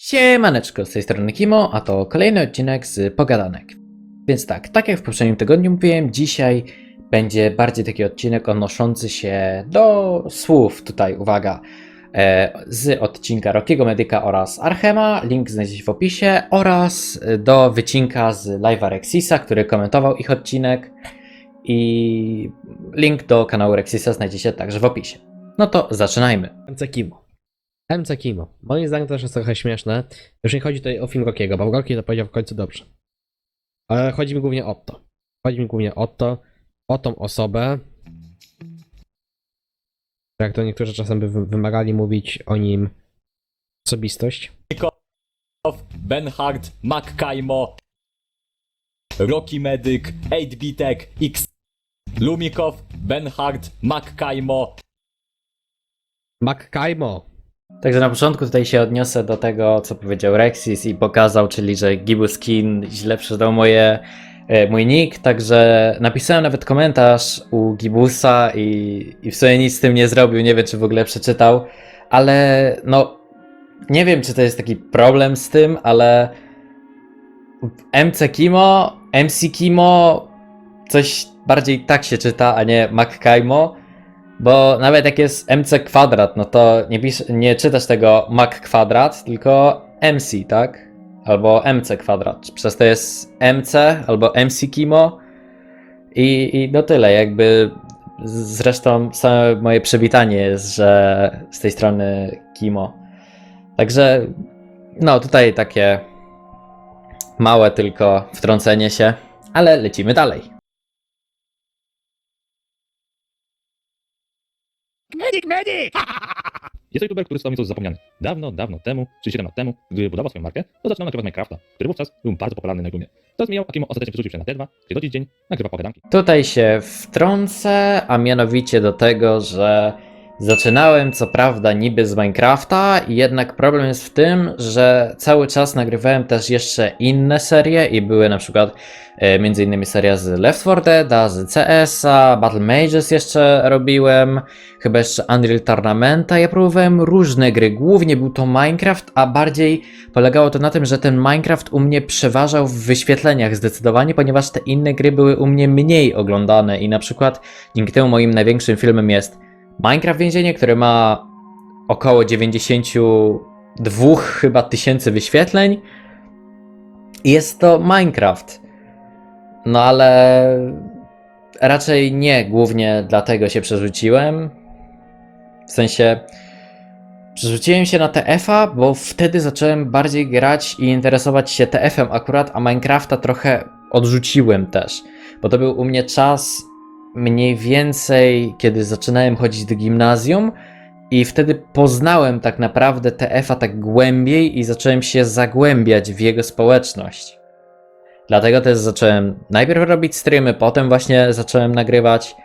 Siemaneczko, z tej strony Kimo, a to kolejny odcinek z Pogadanek. Więc tak, tak jak w poprzednim tygodniu mówiłem, dzisiaj będzie bardziej taki odcinek odnoszący się do słów, tutaj uwaga, e, z odcinka Rockiego Medyka oraz Archema, link znajdziecie w opisie, oraz do wycinka z live'a Rexisa, który komentował ich odcinek i link do kanału Rexisa znajdziecie także w opisie. No to zaczynajmy. Kimo. MC Kimo. Moim zdaniem to też jest trochę śmieszne. Już nie chodzi tutaj o film Rockiego, bo Rocky to powiedział w końcu dobrze. Ale chodzi mi głównie o to. Chodzi mi głównie o to, o tą osobę. Jak to niektórzy czasem by wy- wymagali mówić o nim osobistość. Benhard, Makkaimo, Rocky Medic, 8-Bitek, X, Lumikow, Benhard, Makkaimo, McKaimo. Także na początku tutaj się odniosę do tego, co powiedział Rexis i pokazał, czyli że Gibuskin źle przeczytał moje, e, mój nick, także napisałem nawet komentarz u Gibusa i, i w sumie nic z tym nie zrobił, nie wiem czy w ogóle przeczytał, ale no nie wiem czy to jest taki problem z tym, ale MC Kimo, MC Kimo coś bardziej tak się czyta, a nie McKaimo. Bo nawet jak jest MC kwadrat, no to nie, pisz, nie czytasz tego Mac kwadrat, tylko MC, tak? Albo MC kwadrat. Przez to jest MC albo MC Kimo. I, I no tyle, jakby zresztą same moje przywitanie jest, że z tej strony Kimo. Także no tutaj takie małe tylko wtrącenie się, ale lecimy dalej. Jest to youtuber, który został nieco zapomniany. Dawno, dawno temu, czy 7 lat temu, gdy budował swoją markę, to zaczynał nagrywać Minecrafta, który wówczas był bardzo popularny na YouTubie. To zmieniał, Akimo ostatecznie przerzucił się na T2, gdzie do dziś dzień nagrywa pogadanki. Tutaj się wtrącę, a mianowicie do tego, że zaczynałem co prawda niby z Minecrafta, jednak problem jest w tym, że cały czas nagrywałem też jeszcze inne serie i były na przykład e, między innymi seria z Left 4 Dead, z CS-a, Battle Mages jeszcze robiłem, chyba jeszcze Unreal Tournamenta, ja próbowałem różne gry, głównie był to Minecraft, a bardziej polegało to na tym, że ten Minecraft u mnie przeważał w wyświetleniach zdecydowanie, ponieważ te inne gry były u mnie mniej oglądane i na przykład dzięki temu moim największym filmem jest Minecraft Więzienie, który ma około 92 chyba tysięcy wyświetleń jest to Minecraft. No ale raczej nie głównie dlatego się przerzuciłem. W sensie Przerzuciłem się na TF-a, bo wtedy zacząłem bardziej grać i interesować się TF-em akurat, a Minecrafta trochę odrzuciłem też. Bo to był u mnie czas mniej więcej, kiedy zaczynałem chodzić do gimnazjum i wtedy poznałem tak naprawdę TF-a tak głębiej i zacząłem się zagłębiać w jego społeczność. Dlatego też zacząłem najpierw robić streamy, potem właśnie zacząłem nagrywać.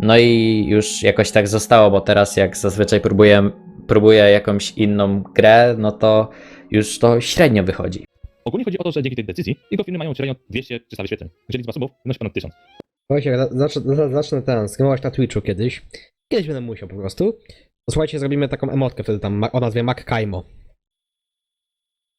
No i już jakoś tak zostało, bo teraz jak zazwyczaj próbuję, próbuję jakąś inną grę, no to już to średnio wychodzi. Ogólnie chodzi o to, że dzięki tej decyzji jego filmy mają średnio 200-300 wyświetleń, gdzie liczba subów wynosi ponad 1000. Słuchajcie, zacznę, za- zacznę ten, skrymować na Twitchu kiedyś. Kiedyś będę musiał po prostu. To słuchajcie, zrobimy taką emotkę wtedy tam o nazwie McKaimo.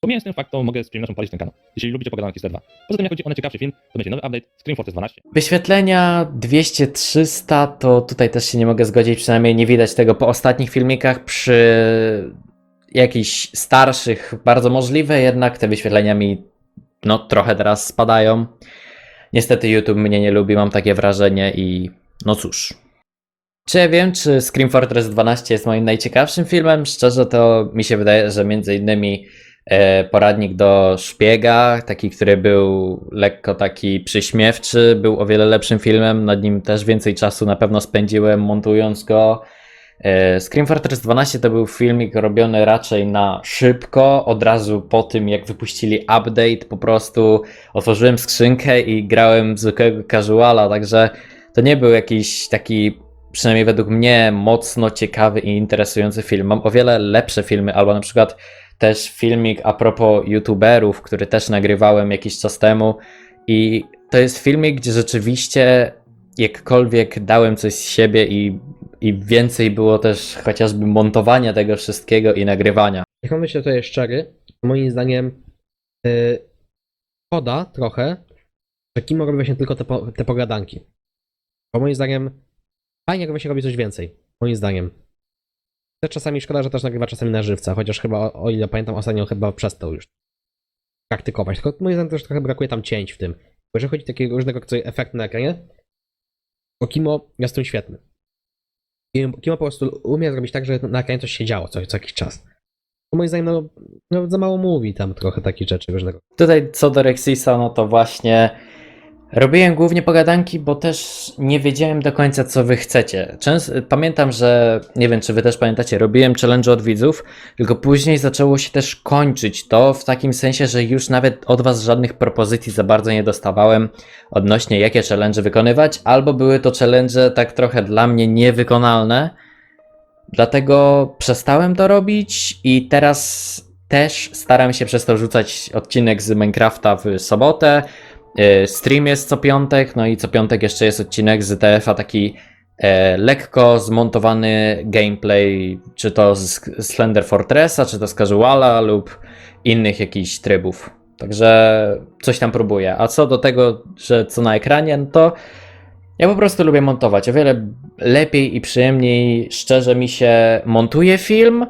Pomijając ten fakt, to mogę z przyjemnością palić ten kanał, jeśli lubicie pogadanki z T2. Poza tym, jak chodzi o najciekawszy film, to będzie nowy update Scream Fortress 12. Wyświetlenia 200-300 to tutaj też się nie mogę zgodzić, przynajmniej nie widać tego po ostatnich filmikach. Przy jakichś starszych bardzo możliwe, jednak te wyświetlenia mi no trochę teraz spadają. Niestety YouTube mnie nie lubi, mam takie wrażenie i no cóż. Czy ja wiem, czy Scream Fortress 12 jest moim najciekawszym filmem? Szczerze to mi się wydaje, że między innymi e, poradnik do szpiega, taki, który był lekko taki przyśmiewczy, był o wiele lepszym filmem, nad nim też więcej czasu na pewno spędziłem montując go. E, Scream Fortress 12 to był filmik robiony raczej na szybko, od razu po tym jak wypuścili update, po prostu otworzyłem skrzynkę i grałem zwykłego casuala, także to nie był jakiś taki, przynajmniej według mnie, mocno ciekawy i interesujący film. Mam o wiele lepsze filmy, albo na przykład też filmik a propos youtuberów, który też nagrywałem jakiś czas temu i to jest filmik, gdzie rzeczywiście jakkolwiek dałem coś z siebie i, i więcej było też chociażby montowania tego wszystkiego i nagrywania. Jak mam być tutaj szczery, moim zdaniem yy, szkoda trochę, że Kimo robi właśnie tylko te, po, te pogadanki. Bo moim zdaniem fajnie jakby się robi coś więcej. Moim zdaniem. Też czasami szkoda, że też nagrywa czasami na żywca, chociaż chyba, o, ile pamiętam, ostatnio chyba przestał już praktykować. Tylko moim zdaniem też trochę brakuje tam cięć w tym. Bo jeżeli chodzi o takie różnego efekty na ekranie, to Kimo jest tym świetny. Kimo po prostu umie zrobić tak, że na ekranie coś się działo co, co jakiś czas. To moim zdaniem no, no, za mało mówi tam trochę takich rzeczy różnego. Tutaj co do Rexisa, no to właśnie robiłem głównie pogadanki, bo też nie wiedziałem do końca, co wy chcecie. Często, pamiętam, że nie wiem, czy wy też pamiętacie, robiłem challenge od widzów, tylko później zaczęło się też kończyć to w takim sensie, że już nawet od was żadnych propozycji za bardzo nie dostawałem odnośnie jakie challenge wykonywać, albo były to challenge tak trochę dla mnie niewykonalne. Dlatego przestałem to robić i teraz też staram się przez to rzucać odcinek z Minecrafta w sobotę. Yy, Stream jest co piątek, no i co piątek jeszcze jest odcinek z TF-a taki e, lekko zmontowany gameplay, czy to z Slender Fortressa, czy to z Casuala lub innych jakichś trybów. Także coś tam próbuję. A co do tego, że co na ekranie, no to ja po prostu lubię montować. O wiele lepiej i przyjemniej, szczerze mi się montuje film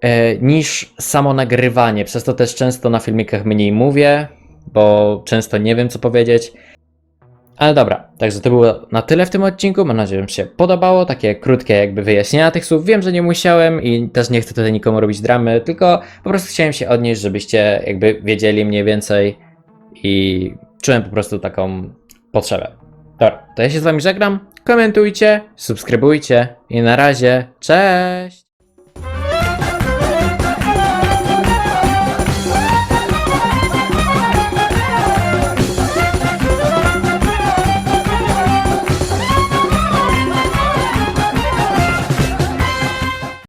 e, niż samo nagrywanie. Przez to też często na filmikach mniej mówię, bo często nie wiem co powiedzieć. Ale dobra, także to było na tyle w tym odcinku. Mam nadzieję, że się podobało. Takie krótkie jakby wyjaśnienia tych słów. Wiem, że nie musiałem i też nie chcę tutaj nikomu robić dramy, tylko po prostu chciałem się odnieść, żebyście jakby wiedzieli mniej więcej i czułem po prostu taką potrzebę. Dobra, to ja się z Wami żegnam. Komentujcie, subskrybujcie i na razie, cześć!